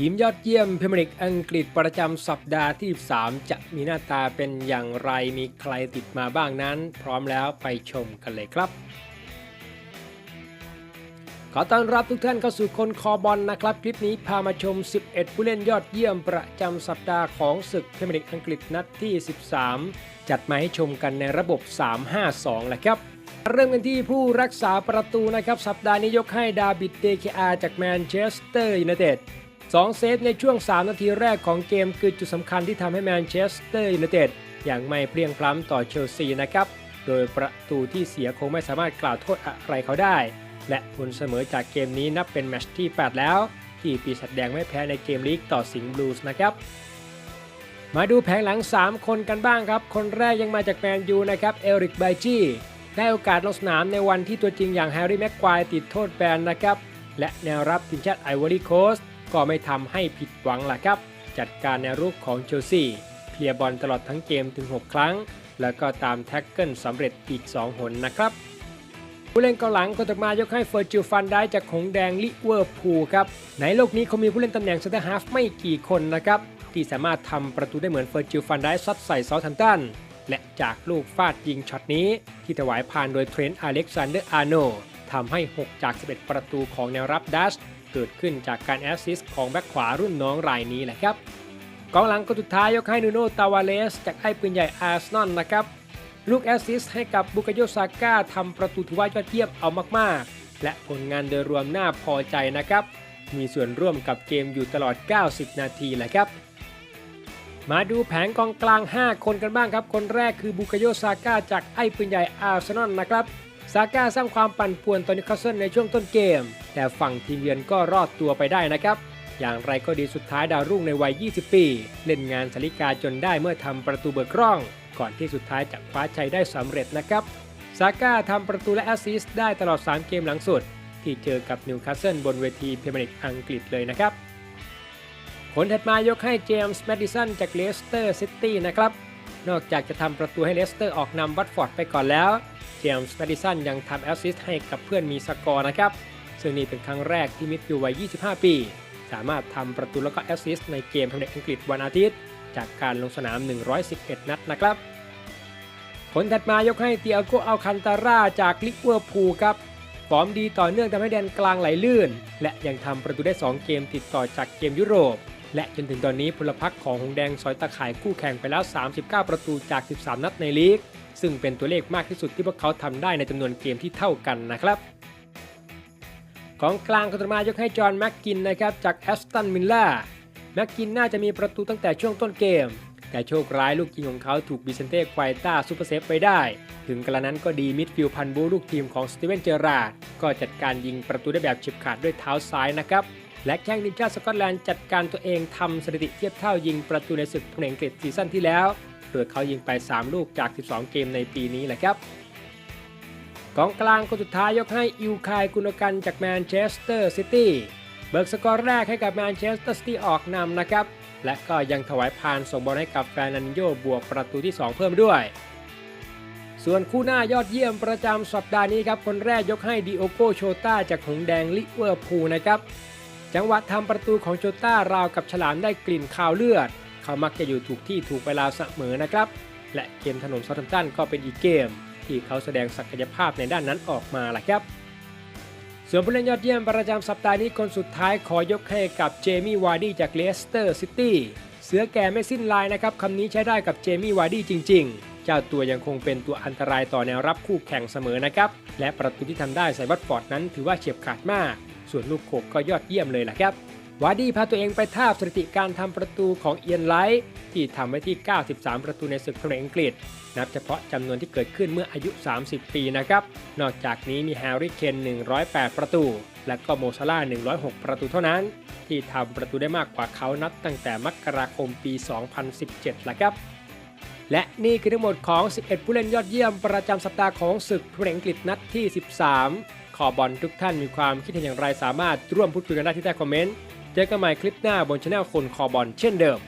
ทีมยอดเยี่ยมพรีเมียร์ลีกอังกฤษประจำสัปดาห์ที่ 3 จะมีหน้าตาเป็นอย่างไรมีใครติดมาบ้างนั้น พร้อมแล้วไปชมกันเลยครับ ขอต้อนรับทุกท่านเข้าสู่คนคอบอลนะครับ คลิปนี้พามาชม 11 ผู้เล่นยอดเยี่ยมประจำสัปดาห์ของศึกพรีเมียร์ลีกอังกฤษนัดที่ 13 จัดมาให้ชมกันในระบบ 3-5-2แหละครับเริ่มกันที่ผู้รักษาประตูนะครับ สัปดาห์นี้ยกให้ดาบิดเดคอาจากแมนเชสเตอร์ยูไนเต็ด สองเซฟในช่วง 3 นาทีแรกของเกมคือจุดสำคัญที่ทำให้แมนเชสเตอร์ยูไนเต็ดอย่างไม่เพลียงพล้ำต่อเชลซีนะครับ โดยประตูที่เสียคงไม่สามารถกล่าวโทษอะไรเขาได้ และผลเสมอจากเกมนี้นับเป็นแมตช์ที่ 8 แล้ว ที่ปีศาจแดงไม่แพ้ในเกมลีกต่อสิงห์บลูส์นะครับ มาดูแผงหลัง 3 คนกันบ้างครับ คนแรกยังมาจากแมนยูนะครับเอริกไบจี้ได้โอกาสลงสนามในวันที่ตัวจริงอย่างแฮร์รี่แม็กควายติดโทษแบนนะครับและแนวรับทีมชาติไอวอรี่โคสต์ ก็ไม่ทำให้ผิดหวังล่ะครับ จัดการแนวรุกของเชลซีเคลียร์บอลตลอดทั้งเกมถึง 6 ครั้ง แล้วก็ตามแท็กเกิลสำเร็จอีก 2 หนนะครับผู้เล่นเกาหลังคนต่อมายกให้เฟอร์จิลฟันได้จากหงแดงลิเวอร์พูลครับในโลกนี้เขามีผู้เล่นตำแหน่งเซนเตอร์ฮาฟไม่กี่คนนะครับที่สามารถทำประตูได้เหมือนเฟอร์จิลฟันได้ซัดใส่ซาท์แฮมตันและจากลูกฟาดยิงช็อตนี้ ที่ถวายผ่านโดยเทรนต์อเล็กซานเดอร์อาร์โนทำให้ 6 จาก 11 ประตูของแนวรับดัช เกิดขึ้นจากการแอสซิสต์ของแบ็คขวารุ่นน้องรายนี้แหละครับกองหลังคนสุดท้ายยกให้นูโนตาวาเลส จากไอ้ปืนใหญ่อาร์ซนอลนะครับ ลูกแอสซิสต์ให้กับบุกโยซาก้าทำประตูถือว่ายอดเยี่ยมเอามากๆ และผลงานโดยรวมน่าพอใจนะครับ มีส่วนร่วมกับเกมอยู่ตลอด 90 นาทีแหละครับมาดูแผงกองกลาง 5 คนกันบ้างครับ คนแรกคือบุกโยซาก้าจากไอ้ปืนใหญ่อาร์เซนอลนะครับ ซาก้าสร้างความปั่นป่วนต่อนิวคาสเซิลในช่วงต้นเกม แต่ฝั่งทีมเยือนก็รอดตัวไปได้นะครับ อย่างไรก็ดีสุดท้ายดาวรุ่งในวัย 20 ปี เล่นงานสาริกาจนได้เมื่อทำประตูเบิกกล้อง ก่อนที่สุดท้ายจะคว้าชัยได้สำเร็จนะครับซาก้าทำประตูและแอสซิสต์ได้ตลอด 3 เกมหลังสุด ที่เจอกับนิวคาสเซิลบนเวทีพรีเมียร์ลีกอังกฤษเลยนะครับคนถัดมายกให้เจมส์แมดดิสันจากเลสเตอร์ซิตี้นะครับนอกจากจะทำประตูให้เลสเตอร์ออกนำวัตฟอร์ดไปก่อนแล้ว เจมส์แมดิสันยังทำแอสซิสต์ให้กับเพื่อนมีสกอร์นะครับ ซึ่งนี่เป็นครั้งแรกที่มิดฟิลด์วัย 25 ปี สามารถทำประตูแล้วก็แอสซิสต์ในเกมพรีเมียร์ลีกอังกฤษวันอาทิตย์ จากการลงสนาม 111 นัดนะครับคนถัดมายกให้เตียโกอัลคันตาร่าจากลิเวอร์พูลครับฟอร์มดีต่อเนื่องทำให้แดนกลางไหลลื่น และยังทำประตูได้ 2 เกมติดต่อจากเกมยุโรป และจนถึงตอนนี้พลพรรคของหงแดงสอยตะข่ายคู่แข่งไปแล้ว 39 ประตูจาก 13 นัดในลีก ซึ่งเป็นตัวเลขมากที่สุดที่พวกเขาทำได้ในจำนวนเกมที่เท่ากันนะครับกองกลางคนต่อมายกให้จอห์นแม็กกินนะครับจากแอสตันมิลล่าแม็กกินน่าจะมีประตูตั้งแต่ช่วงต้นเกม แต่โชคร้ายลูกยิงของเขาถูกบิเซนเต้ควายต้าซูเปอร์เซฟไปได้ ถึงกระนั้นก็ดีมิดฟิลด์พันบูลูกทีมของสตีเวนเจอราดก็จัดการยิงประตูได้แบบฉิบขาดด้วยเท้าซ้ายนะครับ และแข้งทีมชาติสกอตแลนด์จัดการตัวเองทำสถิติเทียบเท่ายิงประตูในศึกพรีเมียร์ลีกอังกฤษซีซั่นที่แล้ว โดยเขายิงไป 3 ลูกจาก 12 เกมในปีนี้แหละครับกองกลางคนสุดท้ายยกให้อิวคายกุนกันจากแมนเชสเตอร์ซิตี้เบิกสกอร์แรกให้กับแมนเชสเตอร์ซิตี้ออกนำนะครับ และก็ยังถวายพานส่งบอลให้กับแฟนันโยบวกประตูที่ 2 เพิ่มด้วย ส่วนคู่หน้ายอดเยี่ยมประจำสัปดาห์นี้ครับ คนแรกยกให้ดิโอโกโชต้าจากหงแดงลิเวอร์พูลนะครับ จังหวะทำประตูของโชต้าราวกับฉลามได้กลิ่นคาวเลือด เขามักจะอยู่ถูกที่ถูกเวลาเสมอนะครับ และเกมถนนซาทัมตันก็เป็นอีกเกม ที่เขาแสดงศักยภาพในด้านนั้นออกมาแหละครับ ส่วนผู้เล่นยอดเยี่ยมประจำสัปดาห์นี้คนสุดท้ายขอยกให้กับเจมี่วาร์ดี้จากเลสเตอร์ซิตี้เสือแก่ไม่สิ้นลายนะครับคำนี้ใช้ได้กับเจมี่วาร์ดี้จริง ๆ เจ้าตัวยังคงเป็นตัวอันตรายต่อแนวรับคู่แข่งเสมอนะครับ และประตูที่ทำได้ใส่วัตฟอร์ดนั้นถือว่าเฉียบขาดมาก ส่วนลูกโขกก็ยอดเยี่ยมเลยแหละครับ วาร์ดี้พาตัวเองไปทาบสถิติการทำประตูของเอียนไลท์ที่ทำไว้ที่ 93 ประตูในศึกพรีเมียร์อังกฤษ นับเฉพาะจำนวนที่เกิดขึ้นเมื่ออายุ 30 ปีนะครับ นอกจากนี้มีแฮร์รี่เคน108 ประตู และก็โมซาล่า106 ประตูเท่านั้น ที่ทำประตูได้มากกว่าเขานับตั้งแต่มกราคมปี 2017ละครับและนี่คือทั้งหมดของ 11 ผู้เล่นยอดเยี่ยมประจำสัปดาห์ของศึกพรีเมียร์อังกฤษนัดที่ 13 คอบอลทุกท่านมีความคิดเห็นอย่างไรสามารถร่วมพูดคุยกันได้ที่ใต้คอมเมนต์ เจอกันใหม่คลิปหน้าบนช anel คนคอบอลเช่นเดิม